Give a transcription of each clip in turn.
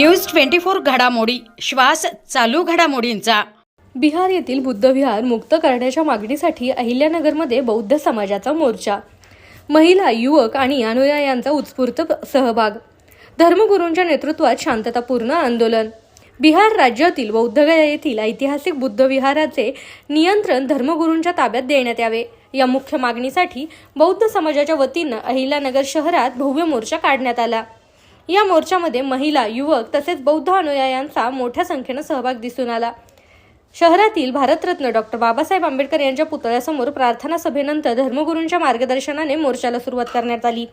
News twenty four घडामोडी. श्वास चालू घडामोडींचा. बिहार येथील बुद्धविहार मुक्त करण्याच्या मागणीसाठी अहिल्यानगरमध्ये बौद्ध समाजाचा मोर्चा. महिला युवक आणि अनुयायांचा उत्स्फूर्त सहभाग. धर्मगुरूंच्या नेतृत्वात शांततापूर्ण आंदोलन. बिहार राज्यातील बौद्धगया येथील ऐतिहासिक बुद्धविहाराचे नियंत्रण धर्मगुरूंच्या ताब्यात देण्यात यावे. या मुख्य मागणीसाठी बौद्ध समाजाच्या वतीनं अहिल्यानगर शहरात भव्य मोर्चा काढण्यात आला. या मोर्चामध्ये महिला युवक तसेच बौद्ध अनुयायांचा मोठ्या संख्येनं सहभाग दिसून आला. शहरातील भारतरत्न डॉक्टर बाबासाहेब आंबेडकर यांच्या पुतळ्यासमोर प्रार्थना सभेनंतर धर्मगुरूंच्या मार्गदर्शनाने मोर्चाला सुरुवात करण्यात आली.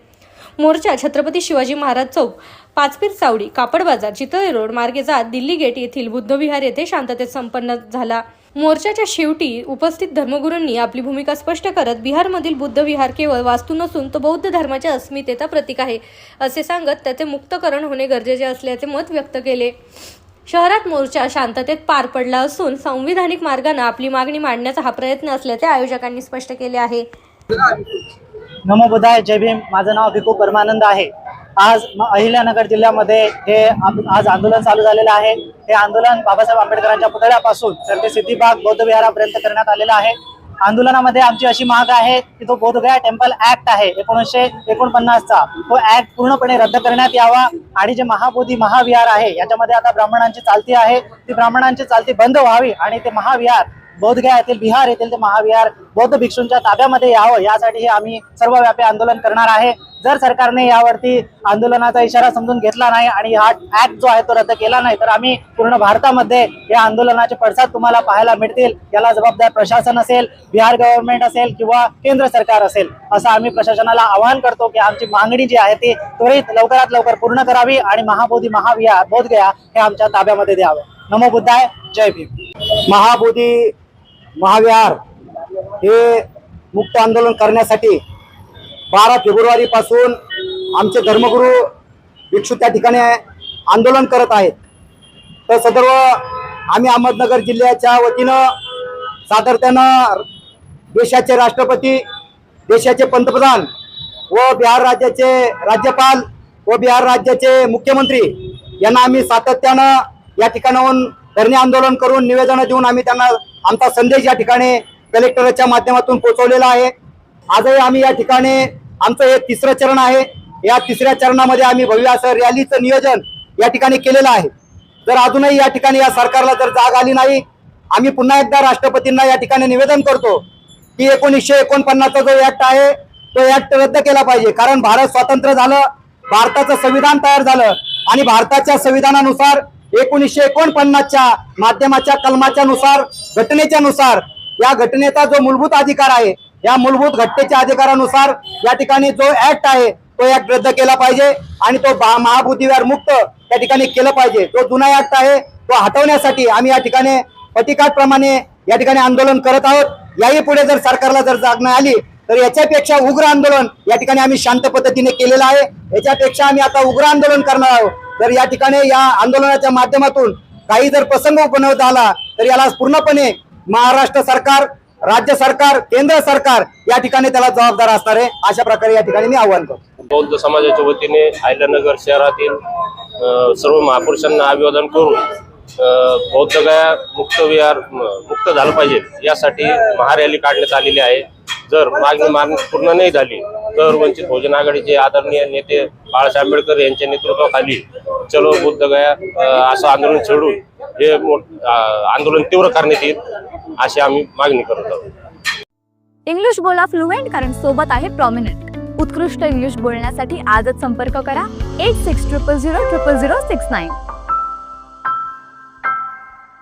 मोर्चा छत्रपती शिवाजी महाराज चौक पाचपीर चावडी कापड बाजार चितळे रोड मार्गे जात दिल्ली गेट येथील बुद्धविहार येथे शांततेत संपन्न झाला. मोर्चाच्या शेवटी उपस्थित धर्मगुरूंनी आपली भूमिका स्पष्ट करत बिहारमधील बुद्धविहार केवळ वास्तू नसून तो बौद्ध धर्माच्या अस्मितेचा प्रतीक आहे असे सांगत त्याचे मुक्तकरण होणे गरजेचे असल्याचे मत व्यक्त केले. शहरात मोर्चा शांततेत पार पडला असून संविधानिक मार्गाने आपली मागणी मांडण्याचा हा प्रयत्न असल्याचे आयोजकांनी स्पष्ट केले आहे. नमो बुधाय जय भीम. माझं नाव भिकू परमानंद आहे. आज अहिल्यानगर जिल्ह्यामध्ये हे आज आंदोलन चालू झालेलं आहे. हे आंदोलन बाबासाहेब आंबेडकरांच्या पुतळ्यापासून तर ते सिद्धिबाग बौद्धविहारापर्यंत करण्यात आलेलं आहे. आंदोलनामध्ये आमची अशी माग आहे की तो बोधगया टेम्पल ऍक्ट आहे. एकोणीसशे एकोणपन्नासचा तो ऍक्ट पूर्णपणे रद्द करण्यात यावा आणि जे महाबोधी महाविहार आहे याच्यामध्ये आता ब्राह्मणांची चालती आहे. ती ब्राह्मणांची चालती बंद व्हावी आणि ते महाविहार बोधगया येथील बिहार येथील ते महाविहार बौद्ध भिक्षूंच्या ताब्यामध्ये यावं यासाठी हे आम्ही सर्वव्यापी आंदोलन करणार आहे. जर सरकारने यावरती आंदोलनाचा इशारा समजून घेतला नाही आणि हा ऍक्ट जो आहे तो रद्द केला नाही तर आम्ही पूर्ण भारतामध्ये या आंदोलनाचे पडसाद तुम्हाला पाहायला मिळतील. याला जबाबदार प्रशासन असेल बिहार गव्हर्नमेंट असेल किंवा केंद्र सरकार असेल असं आम्ही प्रशासनाला आवाहन करतो की आमची मागणी जी आहे ती त्वरित लवकरात लवकर पूर्ण करावी आणि महाबोधी महाविहार बोधगया हे आमच्या ताब्यामध्ये द्यावं. नमो बुद्धाय जय भीम. महाबोधी महाविहार हे मुक्त आंदोलन करण्यासाठी बारा फेब्रुवारीपासून आमचे धर्मगुरू भिक्षू त्या ठिकाणी आंदोलन करत आहेत. तर सदर्व आम्ही अहमदनगर जिल्ह्याच्या वतीनं सातत्यानं देशाचे राष्ट्रपती देशाचे पंतप्रधान व बिहार राज्याचे राज्यपाल व बिहार राज्याचे मुख्यमंत्री यांना आम्ही सातत्यानं या ठिकाणाहून धरणे आंदोलन करून निवेदनं देऊन आम्ही त्यांना आमचा संदेश या ठिकाणी कलेक्टरच्या माध्यमातून पोहोचवलेला आहे. आजही आम्ही या ठिकाणी आमचं हे तिसरं चरण आहे. या तिसऱ्या चरणामध्ये आम्ही भव्य असं रॅलीचं नियोजन या ठिकाणी केलेलं आहे. जर अजूनही या ठिकाणी या सरकारला जर जाग आली नाही आम्ही पुन्हा एकदा राष्ट्रपतींना या ठिकाणी निवेदन करतो की एकोणीसशे एकोणपन्नासचा जो ऍक्ट आहे तो ऍक्ट रद्द केला पाहिजे. कारण भारत स्वतंत्र झालं भारताचं संविधान तयार झालं आणि भारताच्या संविधानानुसार एकोणीसशे एकोणपन्नासच्या माध्यमाच्या कलमाच्या नुसार घटनेच्या नुसार या घटनेचा जो मूलभूत अधिकार आहे या मूलभूत घटनेच्या अधिकारानुसार या ठिकाणी जो ऍक्ट आहे तो ऍक्ट रद्द केला पाहिजे आणि तो महाबुद्धिवार मुक्त त्या ठिकाणी केलं पाहिजे. जो जुना ऍक्ट आहे तो हटवण्यासाठी आम्ही या ठिकाणी प्रमाणे या ठिकाणी आंदोलन करत आहोत. याही पुढे जर सरकारला जर जागणं आली तर याच्यापेक्षा उग्र आंदोलन या ठिकाणी आम्ही शांत पद्धतीने केलेलं आहे. याच्यापेक्षा आम्ही आता उग्र आंदोलन करणार आहोत. तर या ठिकाणी या आंदोलनाच्या माध्यमातून काही जर प्रसंग उपनवता आला तर याला पूर्णपणे महाराष्ट्र सरकार राज्य सरकार केंद्र सरकार या ठिकाणी त्याला जबाबदार असणार आहे. अशा प्रकारे या ठिकाणी मी आव्हान करतो. बौद्ध समाजाच्या वतीने अहिल्यानगर शहरातील सर्व महापुरुषांना अभिवादन करून अ, बौद्धगया मुक्त विहार मुक्त झालं पाहिजे. यासाठी महारॅली काढण्यात आलेली आहे. जर मागणी मागणी पूर्ण नाही झाली तर वंचित बहुजन आघाडीचे आदरणीय नेते बाळासाहेब आंबेडकर यांच्या नेतृत्वाखाली चलो बुद्ध गया असं आंदोलन छेडून हे आंदोलन तीव्र करण्यात येईल अशी आम्ही मागणी करत आहोत. इंग्लिश बोला फ्लुएंट कारण सोबत आहे प्रॉमिनंट उत्कृष्ट इंग्लिश बोलण्यासाठी आजच संपर्क करा. Eight six triple zero triple zero six nine